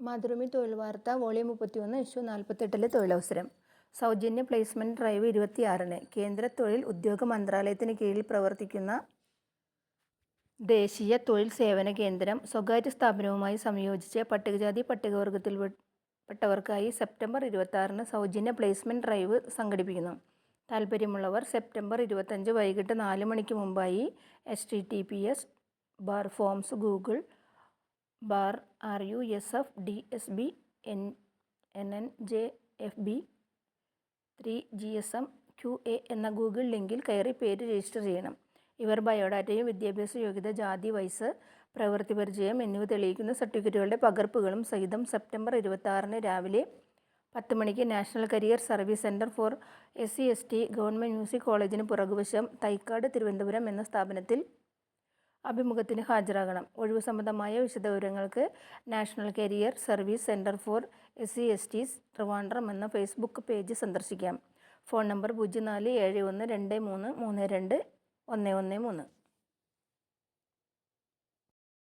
മാതൃഭൂമി തൊഴിൽ വാർത്ത വോളിയം മുപ്പത്തിയൊന്ന് ഇഷ്യൂ നാൽപ്പത്തെട്ടിലെ തൊഴിലവസരം. സൗജന്യ പ്ലേസ്മെന്റ് ഡ്രൈവ് ഇരുപത്തിയാറിന്. കേന്ദ്ര തൊഴിൽ ഉദ്യോഗ മന്ത്രാലയത്തിന് കീഴിൽ പ്രവർത്തിക്കുന്ന ദേശീയ തൊഴിൽ സേവന കേന്ദ്രം സ്വകാര്യ സ്ഥാപനവുമായി സംയോജിച്ച് പട്ടികജാതി പട്ടികവർഗത്തിൽപ്പെട്ടവർക്കായി സെപ്റ്റംബർ ഇരുപത്താറിന് സൗജന്യ പ്ലേസ്മെന്റ് ഡ്രൈവ് സംഘടിപ്പിക്കുന്നു. താൽപ്പര്യമുള്ളവർ സെപ്റ്റംബർ ഇരുപത്തഞ്ച് വൈകിട്ട് നാല് മണിക്ക് മുമ്പായി H T T P S bar forms Google bar R U S F D S B N N N J F B three G S M Q A എന്ന Google ലിങ്കിൽ കയറി പേര് രജിസ്റ്റർ ചെയ്യണം. ഇവർ ബയോഡാറ്റയും വിദ്യാഭ്യാസ യോഗ്യത ജാതി വയസ്സ് പ്രവൃത്തി പരിചയം എന്നിവ തെളിയിക്കുന്ന സർട്ടിഫിക്കറ്റുകളുടെ പകർപ്പുകളും സഹിതം സെപ്റ്റംബർ ഇരുപത്തി രാവിലെ പത്ത് മണിക്ക് national career service centre for S C S T government music കോളേജിന് പുറകുവശം തൈക്കാട് തിരുവനന്തപുരം എന്ന സ്ഥാപനത്തിൽ അഭിമുഖത്തിന് ഹാജരാകണം. ഒഴിവ് സംബന്ധമായ വിശദവിവരങ്ങൾക്ക് national career service centre for S C S T Trivandrum എന്ന ഫേസ്ബുക്ക് പേജ് സന്ദർശിക്കാം. ഫോൺ നമ്പർ പൂജ്യം നാല് ഏഴ് ഒന്ന് രണ്ട് മൂന്ന് മൂന്ന് രണ്ട് ഒന്ന് ഒന്ന് മൂന്ന്.